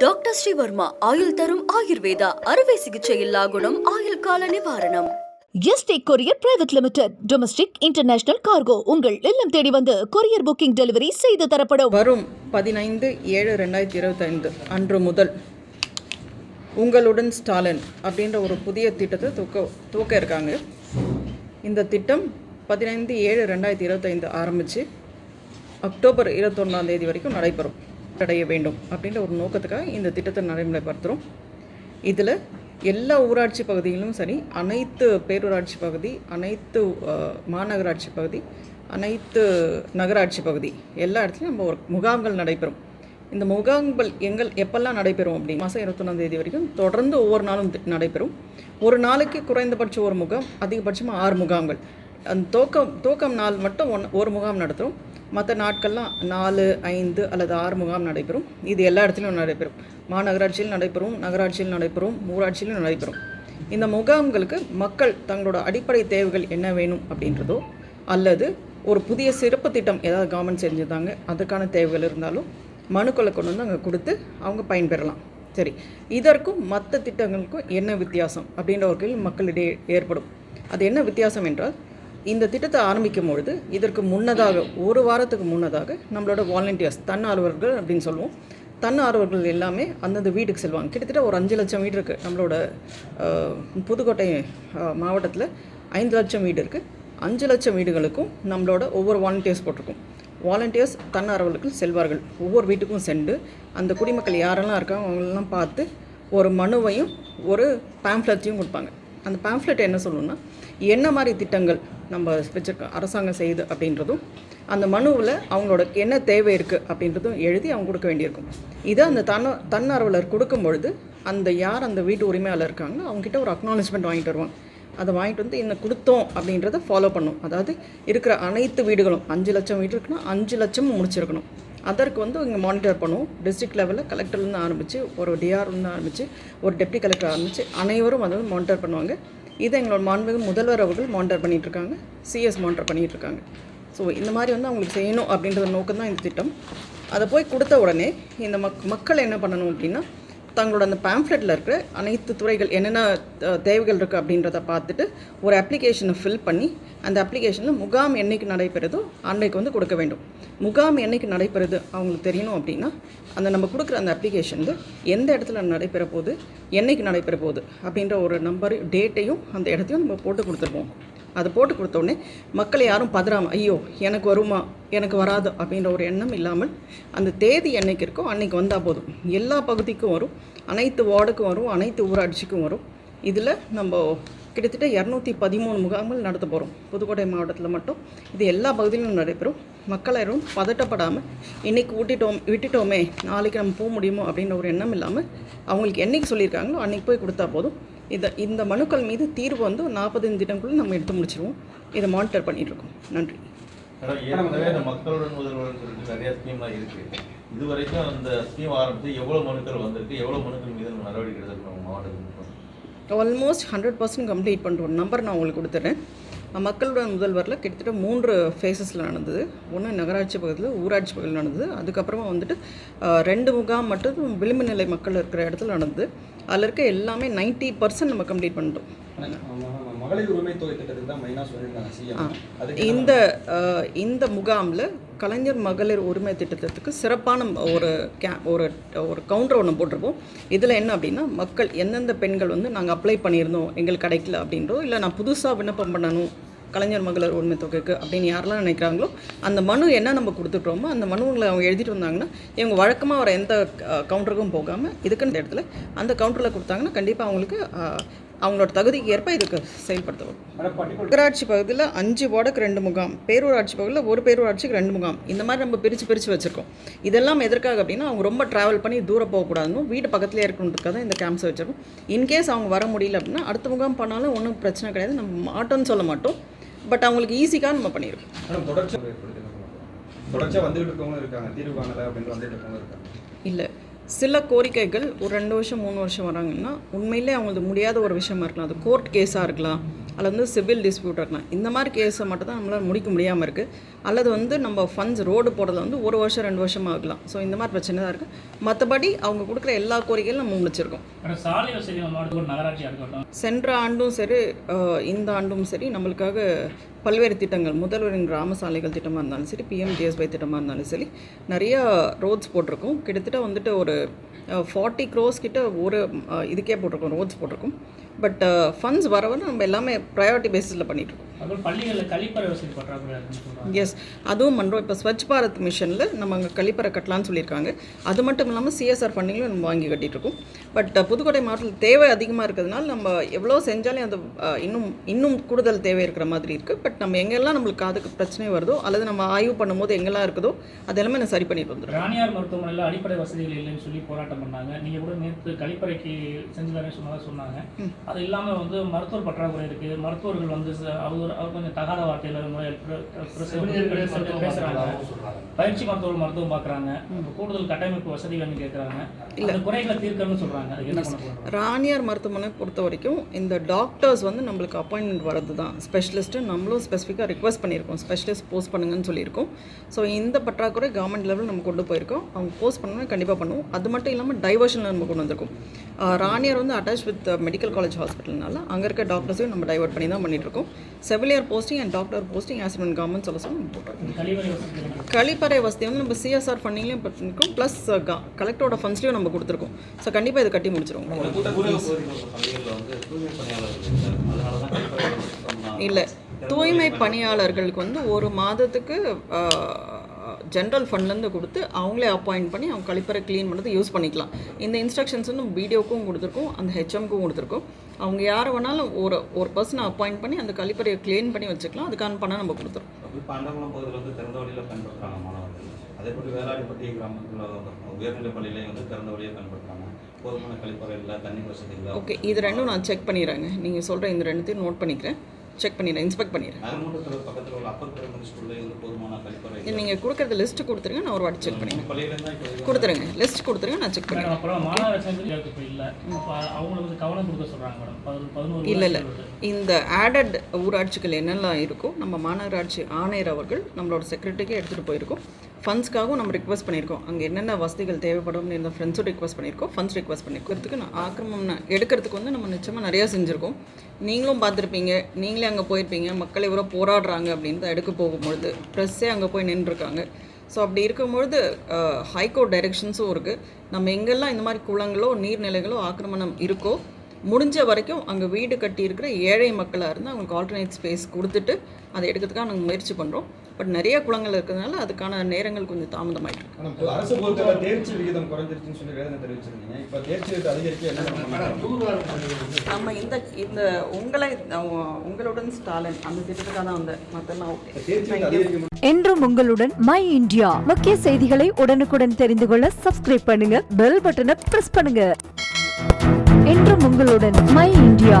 Doctor Sreevarma ஆயுள் தரும் ஆயுர்வேதா அறுவை சிகிச்சை இல்லா குணம் ஆயுள் கால நிவாரணம். ST courier private limited domestic international cargo. உங்கள் இல்லம் தேடி வந்து கொரியர் புக்கிங் டெலிவரி செய்து தரப்படும். வரும் பதினைந்து ஏழு ரெண்டாயிரத்தி இருபத்தைந்து அன்று முதல் உங்களுடன் ஸ்டாலின் அப்படின்ற ஒரு புதிய திட்டத்தை துவக்க துவக்க இருக்காங்க. இந்த திட்டம் பதினைந்து ஏழு ரெண்டாயிரத்தி இருபத்தைந்து ஆரம்பித்து அக்டோபர் இருபத்தொன்னாம் தேதி வரைக்கும் நடைபெறும். அடைய வேண்டும் அப்படின்ற ஒரு நோக்கத்துக்காக இந்த திட்டத்தை நடைமுறைப்படுத்துகிறோம் இதில் எல்லா ஊராட்சி பகுதிகளிலும் சரி அனைத்து பேரூராட்சி பகுதி அனைத்து மாநகராட்சி பகுதி அனைத்து நகராட்சி பகுதி எல்லா இடத்துலையும் நம்ம ஒரு முகாம்கள் நடைபெறும். இந்த முகாம்கள் எங்கள் எப்பெல்லாம் நடைபெறும் அப்படி? மாதம் இருபத்தொன்னாம் தேதி வரைக்கும் தொடர்ந்து ஒவ்வொரு நாளும் நடைபெறும். ஒரு நாளைக்கு குறைந்தபட்சம் ஒரு முகாம் அதிகபட்சமாக ஆறு முகாம்கள். அந்த தோக்கம் தோக்கம் நாள் மட்டும் ஒன் ஒரு முகாம் நடத்துகிறோம் மற்ற நாட்கள்லாம் நாலு ஐந்து அல்லது ஆறு முகாம் நடைபெறும். இது எல்லா இடத்துலையும் நடைபெறும். மாநகராட்சியில் நடைபெறும் நகராட்சியில் நடைபெறும் ஊராட்சியிலும் நடைபெறும். இந்த முகாம்களுக்கு மக்கள் தங்களோட அடிப்படை தேவைகள் என்ன வேணும் அப்படின்றதோ அல்லது ஒரு புதிய சிறப்பு திட்டம் ஏதாவது கவர்மெண்ட் செஞ்சுருந்தாங்க அதுக்கான தேவைகள் இருந்தாலும் மனுக்களை கொண்டு வந்து அங்கே கொடுத்து அவங்க பயன்பெறலாம். சரி இதற்கும் மற்ற திட்டங்களுக்கும் என்ன வித்தியாசம் அப்படின்ற ஒரு கேள்வி மக்களிடையே ஏற்படும். அது என்ன வித்தியாசம் என்றால் இந்த திட்டத்தை ஆரம்பிக்கும் பொழுது இதற்கு முன்னதாக ஒரு வாரத்துக்கு முன்னதாக நம்மளோட வாலண்டியர்ஸ் தன்னார்வர்கள் அப்படின்னு சொல்லுவோம். தன்னார்வர்கள் எல்லாமே அந்தந்த வீட்டுக்கு செல்வாங்க. கிட்டத்தட்ட ஒரு அஞ்சு லட்சம் வீடு இருக்குது நம்மளோட புதுக்கோட்டை மாவட்டத்தில் ஐந்து லட்சம் வீடு இருக்குது அஞ்சு லட்சம் வீடுகளுக்கும் நம்மளோட ஒவ்வொரு வாலண்டியர்ஸ் போட்டிருக்கோம். வாலண்டியர்ஸ் தன்னார்வலர்கள் செல்வார்கள். ஒவ்வொரு வீட்டுக்கும் சென்று அந்த குடிமக்கள் யாரெல்லாம் இருக்காங்க அவங்களெல்லாம் பார்த்து ஒரு மனுவையும் ஒரு பேம்ஃப்ளெட்டையும் கொடுப்பாங்க. அந்த பேம்ஃப்ளெட் என்ன சொல்லணும்னா என்ன மாதிரி திட்டங்கள் நம்ம வச்சுருக்க அரசாங்கம் செய்யுது அப்படின்றதும் அந்த மனுவில் அவங்களோட என்ன தேவை இருக்குது அப்படின்றதும் எழுதி அவங்க கொடுக்க வேண்டியிருக்கும். இதை அந்த தன்ன தன்னார்வலர் கொடுக்கும் பொழுது அந்த யார் அந்த வீட்டு உரிமையாளர் இருக்காங்களோ அவங்ககிட்ட ஒரு அக்னாலஜ்மெண்ட் வாங்கிட்டு வருவாங்க. அதை வாங்கிட்டு வந்து இன்னும் கொடுத்தோம் அப்படின்றத ஃபாலோ பண்ணும். அதாவது இருக்கிற அனைத்து வீடுகளும் அஞ்சு லட்சம் வீடு இருக்குன்னா அஞ்சு லட்சமும் முடிச்சிருக்கணும். அதற்கு வந்து இங்கே மானிட்டர் பண்ணுவோம். டிஸ்ட்ரிக்ட் லெவலில் கலெக்டர்லேருந்து ஆரம்பித்து ஒரு டிஆர்லேருந்து ஆரம்பித்து ஒரு டெப்டி கலெக்டர் ஆரம்பித்து அனைவரும் அதை வந்து மானிட்டர் பண்ணுவாங்க. இதை எங்களோட மாண்புமிகு முதல்வர் அவர்கள் மானிட்டர் பண்ணிகிட்ருக்காங்க சிஎஸ் மானிட்டர் பண்ணிகிட்ருக்காங்க இருக்காங்க ஸோ இந்த மாதிரி வந்து அவங்களுக்கு செய்யணும் அப்படின்றது நோக்கம் தான் இந்த திட்டம். அதை போய் கொடுத்த உடனே இந்த மக் மக்கள் என்ன பண்ணணும் அப்படின்னா தங்களோட அந்த பேம்ஃப்லெட்டில் இருக்கிற அனைத்து துறைகள் என்னென்ன தேவைகள் இருக்குது அப்படின்றத பார்த்துட்டு ஒரு அப்ளிகேஷனை ஃபில் பண்ணி அந்த அப்ளிகேஷனில் முகாம் என்னைக்கு நடைபெறுதோ அன்றைக்கு வந்து கொடுக்க வேண்டும். முகாம் என்னைக்கு நடைபெறுது அவங்களுக்கு தெரியணும் அப்படின்னா அந்த நம்ம கொடுக்குற அந்த அப்ளிகேஷன் வந்து எந்த இடத்துல நடைபெற போகுது என்னைக்கு நடைபெற போகுது அப்படின்ற ஒரு நம்பர் டேட்டையும் அந்த இடத்தையும் நம்ம போட்டு கொடுத்துருவோம். அதை போட்டு கொடுத்தோடனே மக்களை யாரும் பதறாமல் ஐயோ எனக்கு வருமா? எனக்கு வராது அப்படின்ற ஒரு எண்ணம் இல்லாமல் அந்த தேதி என்னைக்கு இருக்கோ அன்னைக்கு வந்தால் போதும். எல்லா பகுதிக்கும் வரும் அனைத்து வார்டுக்கும் வரும் அனைத்து ஊராட்சிக்கும் வரும். இதில் நம்ம கிட்டத்தட்ட இரநூத்தி பதிமூணு முகாம்கள் நடத்த போகிறோம் புதுக்கோட்டை மாவட்டத்தில் மட்டும். இது எல்லா பகுதியிலும் நடைபெறும். மக்கள் யாரும் பதட்டப்படாமல் இன்றைக்கி விட்டுட்டோம் விட்டுட்டோமே நாளைக்கு நம்ம போக முடியுமோ? அப்படின்ற ஒரு எண்ணம் இல்லாமல் அவங்களுக்கு என்னைக்கு சொல்லியிருக்காங்களோ அன்றைக்கி போய் கொடுத்தா போதும். இதை இந்த மனுக்கள் மீது தீர்வு வந்து நாற்பது தினங்களும் நம்ம எடுத்து முடிச்சிருவோம். இதை மானிட்டர் பண்ணிட்டு இருக்கோம் நன்றி ஏற்கனவே இந்த மக்களுடன் முதல்வர் சொல்லிட்டு நிறைய ஸ்கீம்லாம் இருக்கு. இது வரைக்கும் அந்த ஸ்கீம் ஆரம்பித்து எவ்வளவு மனுக்கள் வந்திருக்கு எவ்வளவு மனுக்கள் மீது நடவடிக்கை ஆல்மோஸ்ட் ஹண்ட்ரட் பர்சன்ட் கம்ப்ளீட் பண்ணுறோம் நம்பர் நான் உங்களுக்கு கொடுத்துட்றேன் மக்களுடன் முதல்வரில் கிட்டத்தட்ட மூன்று ஃபேஸஸில் நடந்தது. ஒன்று நகராட்சி பகுதியில் ஊராட்சி பகுதியில் நடந்தது. அதுக்கப்புறமா வந்துட்டு ரெண்டு முகாம் மட்டும் விளிம்பு நிலை மக்கள் இருக்கிற இடத்துல நடந்தது. அதில் இருக்க எல்லாமே 90% பர்சன்ட் நம்ம கம்ப்ளீட் பண்ணிட்டோம். இந்த இந்த முகாமில் கலைஞர் மகளிர் உரிமை திட்டத்துக்கு சிறப்பான ஒரு கே ஒரு ஒரு கவுண்டர் ஒன்று போட்டிருப்போம் இதில் என்ன அப்படின்னா மக்கள் எந்தெந்த பெண்கள் வந்து நாங்கள் அப்ளை பண்ணியிருந்தோம் எங்களுக்கு கிடைக்கல அப்படின்றோ இல்லை நான் புதுசாக விண்ணப்பம் பண்ணணும் கலைஞர் மகளிர் உரிமை தொகைக்கு அப்படின்னு யாரெல்லாம் நினைக்கிறாங்களோ அந்த மனு என்ன நம்ம கொடுத்துட்றோமோ அந்த மனுங்களை அவங்க எழுதிட்டு வந்தாங்கன்னா இவங்க வழக்கமாக வர எந்த கவுண்டருக்கும் போகாமல் இதுக்குன்னு இந்த இடத்துல அந்த கவுண்டரில் கொடுத்தாங்கன்னா கண்டிப்பாக அவங்களுக்கு அவங்களோட தகுதிக்கு ஏற்ப இதுக்கு செயல்படுத்தவும் நகராட்சி பகுதியில் அஞ்சு வார்டுக்கு ரெண்டு முகாம் பேரூராட்சி பகுதியில் ஒரு பேரூராட்சிக்கு ரெண்டு முகாம். இந்த மாதிரி நம்ம பிரித்து பிரித்து வச்சுருக்கோம். இதெல்லாம் எதற்காக அப்படின்னா அவங்க ரொம்ப ட்ராவல் பண்ணி தூரம் போகக்கூடாதுன்னு வீடு பக்கத்துலேயே இருக்கணுன்றதுக்காக தான் இந்த கேம்ப்ஸ் வச்சுருக்கோம். இன்கேஸ் அவங்க வர முடியல அப்படின்னா அடுத்த முகாம் பண்ணாலும் ஒன்றும் பிரச்சனை கிடையாது. நம்ம மாட்டோம்னு சொல்ல மாட்டோம். பட் அவங்களுக்கு ஈஸிக்காக நம்ம பண்ணியிருக்கோம் தொடர்ச்சியாக வந்துகிட்டு இருக்கவங்களும் இருக்காங்க. தீர்வு காணலை அப்படின்ட்டு வந்துட்டு இருக்கவங்க இருக்காங்க. இல்லை. சில கோரிக்கைகள் ஒரு ரெண்டு வருஷம் மூணு வருஷம் வராங்கன்னா உண்மையிலே அவங்களுக்கு முடியாத ஒரு விஷயமா இருக்கலாம். அது கோர்ட் கேஸாக இருக்கலாம். அதில் வந்து சிவில் டிஸ்பியூட் இருக்கலாம் இந்த மாதிரி கேஸை மட்டும் தான் நம்மளால் முடிக்க முடியாமல் இருக்குது அல்லது வந்து நம்ம ஃபண்ட்ஸ் ரோடு போடுறதுல வந்து ஒரு வருஷம் ரெண்டு வருஷம் ஆகலாம் ஸோ இந்த மாதிரி பிரச்சனை தான் இருக்குது மற்றபடி அவங்க கொடுக்குற எல்லா கோரிக்கைகளும் நம்ம முடிச்சிருக்கோம் சென்ற ஆண்டும் சரி இந்த ஆண்டும் சரி நம்மளுக்காக பல்வேறு திட்டங்கள் முதல்வரின் கிராம சாலைகள் திட்டமாக இருந்தாலும் சரி பிஎம்ஜிஎஸ்பை திட்டமாக இருந்தாலும் சரி நிறையா ரோட்ஸ் போட்டிருக்கோம். கிட்டத்தட்ட வந்துட்டு ஒரு ஃபார்ட்டி க்ரோஸ் கிட்ட ஒரு இதுக்கே போட்டிருக்கோம் ரோட்ஸ் போட்டிருக்கோம். பட் ஃபண்ட்ஸ் வர வர நம்ம எல்லாமே ப்ரையாரிட்டி இருக்குன்னு சொல்கிறாங்க எஸ் அதுவும் பண்ணுறோம் இப்போ ஸ்வச் பாரத் மிஷனில் நம்ம அங்கே கழிப்பறை கட்டலாம்னு சொல்லியிருக்காங்க. அது மட்டும் இல்லாமல் சிஎஸ்ஆர் ஃபண்டிங்களும் நம்ம வாங்கி கட்டிட்டு இருக்கோம். பட் புதுக்கோட்டை மாவட்டத்தில் தேவை அதிகமாக இருக்கிறதுனால நம்ம எவ்வளோ செஞ்சாலும் அது அஹ், இன்னும் இன்னும் கூடுதல் தேவை இருக்கிற மாதிரி இருக்குது பட் நம்ம எங்கெல்லாம் நம்மளுக்கு அதுக்கு பிரச்சனை வருதோ அல்லது நம்ம ஆய்வு பண்ணும்போது எங்கெல்லாம் இருக்குதோ அது எல்லாமே நான் சரி பண்ணிட்டு வந்துடுறோம். ராணியார் மருத்துவமனையில் அடிப்படை வசதிகள் இல்லைன்னு சொல்லி போராட்டம் பண்ணாங்க. நீங்கள் கூட நேற்று கழிப்பறைக்கு செஞ்சு சொன்னதாக சொன்னாங்க. அது இல்லாமல் வந்து மருத்துவர் பற்றாக்குறை இருக்குது மருத்துவர்கள் வந்து அவர் அவர் கொஞ்சம் தகாத வார்த்தையில் பேசுகிறாங்க பயிற்சி மருத்துவர்கள் மருத்துவம் பார்க்குறாங்க. கூடுதல் கட்டமைப்பு வசதிகள்னு கேட்குறாங்க அந்த குறைகளை தீர்க்கணும்னு சொல்கிறாங்க ராணியார் மருத்துவமனை பொறுத்த வரைக்கும் இந்த டாக்டர்ஸ் வந்து நம்மளுக்கு அப்பாயின்மெண்ட் வரது தான். ஸ்பெஷலிஸ்ட்டு நம்மளும் ஸ்பெசிஃபிக்காக ரிக்வஸ்ட் பண்ணியிருக்கோம். ஸ்பெஷலிஸ்ட் போஸ்ட் பண்ணுங்கன்னு சொல்லியிருக்கோம். ஸோ இந்த பற்றாக்குறை கவர்மெண்ட் லெவல் நம்ம கொண்டு போயிருக்கோம். அவங்க போஸ்ட் பண்ணணும் கண்டிப்பாக பண்ணுவோம். அது மட்டும் இல்லாமல் டைவர்ஷனில் நம்ம கொண்டு வந்திருக்கோம். ராணியார் வந்து அட்டாச் வித் மெடிக்கல் காலேஜ் ஹாஸ்பிட்டல்னால அங்கே இருக்க டாக்டர்ஸையும் நம்ம டைவர்ட் பண்ணி தான் பண்ணிட்டு இருக்கோம் செவிலியர் posting and doctor posting as and government சொல்ல சொல்லி நம்ம போட்டிருக்கோம். கழிப்பறை வசதி வந்து நம்ம சிஎஸ்ஆர் ஃபண்டிங்லையும் பண்ணிருக்கோம். ப்ளஸ் கலெக்டரோட ஃபண்ட்ஸ்லையும் நம்ம கொடுத்துருக்கோம். ஸோ கண்டிப்பாக இதை கட்டி முடிச்சிருவோம். இல்லை. தூய்மை பணியாளர்களுக்கு வந்து ஒரு மாதத்துக்கு ஜென்ரல் ஃபண்ட்லேருந்து கொடுத்து அவங்களே அப்பாயிண்ட் பண்ணி அவங்க கழிப்பறை க்ளீன் பண்ணுறது யூஸ் பண்ணிக்கலாம். இந்த இன்ஸ்ட்ரக்ஷன்ஸ் வந்து பிடிஓக்கும் கொடுத்துருக்கோம் அந்த ஹெச்எம்க்கும் கொடுத்துருக்கோம். அவங்க யாரை வேணாலும் ஒரு ஒரு பர்சனை அப்பாயிண்ட் பண்ணி அந்த கழிப்பறையை க்ளீன் பண்ணி வச்சுக்கலாம் அதுக்கான பணம் நம்ம கொடுத்துருவோம் இப்போ அண்டங்குளம் பகுதியில் வந்து திறந்த வழியில் பயன்படுத்துகிறாங்க மாணவர்கள். அதே போல் வேளாடிப்பட்டி கிராமத்தில் உயர்நிலைப் பள்ளியிலையும் வந்து திறந்த வழியை பயன்படுத்துகிறாங்க போதுமான கழிப்பறை இல்லை தண்ணி வசதி இல்லை. ஓகே இது ரெண்டும் நான் செக் பண்ணிடுறேங்க. நீங்கள் சொல்கிற இந்த ரெண்டுத்தையும் நோட் பண்ணிக்கிறேன். செக் பண்ணிடுறேன் இன்ஸ்பெக்ட் பண்ணிடுறேன். நீங்கள் கொடுக்குறது லிஸ்ட்டு கொடுத்துருங்க நான் ஒரு வாட்டி செக் பண்ணிடுறேன். கொடுத்துருங்க லிஸ்ட் கொடுத்துருங்க நான் செக் பண்ணிடுறேன். இல்லை. இல்லை. இந்த ஆடட் ஊராட்சிகள் என்னெல்லாம் இருக்கோ நம்ம மாநகராட்சி ஆணையர் அவர்கள் நம்மளோட செக்ரட்டரிக்கே எடுத்துகிட்டு போயிருக்கோம். ஃபண்ட்ஸ்க்காகவும் நம்ம ரிக்வஸ்ட் பண்ணியிருக்கோம். அங்கே என்னென்ன வசதிகள் தேவைப்படும்னு இந்த ஃப்ரெண்ட்ஸும் ரிக்வஸ்ட் பண்ணியிருக்கோம். ஃபண்ட்ஸ் ரிக்வஸ்ட் பண்ணியிருக்கிறதுக்கு நான் ஆக்கிரமம் எடுக்கிறதுக்கு வந்து நம்ம நிச்சயமாக நிறையா செஞ்சுருக்கோம். நீங்களும் பார்த்துருப்பீங்க. நீங்களே அங்கே போயிருப்பீங்க. மக்கள் இவரோ போராடுறாங்க அப்படின்னு தான் எடுக்க போகும்பொழுது ப்ரெஸ்ஸே அங்கே போய் நின்றுருக்காங்க. ஸோ அப்படி இருக்கும்பொழுது ஹைகோர்ட் டைரெக்ஷன்ஸும் இருக்குது நம்ம எங்கெல்லாம் இந்த மாதிரி குளங்களோ நீர்நிலைகளோ ஆக்கிரமணம் இருக்கோ முடிஞ்ச வரைக்கும் அங்கே வீடு கட்டி இருக்கிற ஏழை மக்களாக இருந்தால் அவங்களுக்கு ஆல்டர்னேட் ஸ்பேஸ் கொடுத்துட்டு அதை எடுக்கிறதுக்காக நாங்கள் முயற்சி பண்ணுறோம் பட் நிறைய குளங்கள் இருக்கிறதுனால அதுக்கான நேரங்கள் கொஞ்சம் தாமதமாயிட்டு இருக்கு. அரசு பொறுத்தவரை தேர்ச்சி விகிதம் குறைஞ்சிருச்சுன்னு சொல்லி வேதனை தெரிவிச்சிருந்தீங்க. இப்போ தேர்ச்சி விகிதம் அதிகரிக்க என்ன நம்ம இந்த இந்த உங்களை உங்களுடன் ஸ்டாலின் அந்த திட்டத்துக்காக தான் வந்தேன். மற்றெல்லாம் ஓகே என்றும் உங்களுடன் மை இந்தியா முக்கிய செய்திகளை உடனுக்குடன் தெரிந்து கொள்ள சப்ஸ்கிரைப் பண்ணுங்க பெல் பட்டனை பிரஸ் பண்ணுங்க. என்றும் உங்களுடன் மை இந்தியா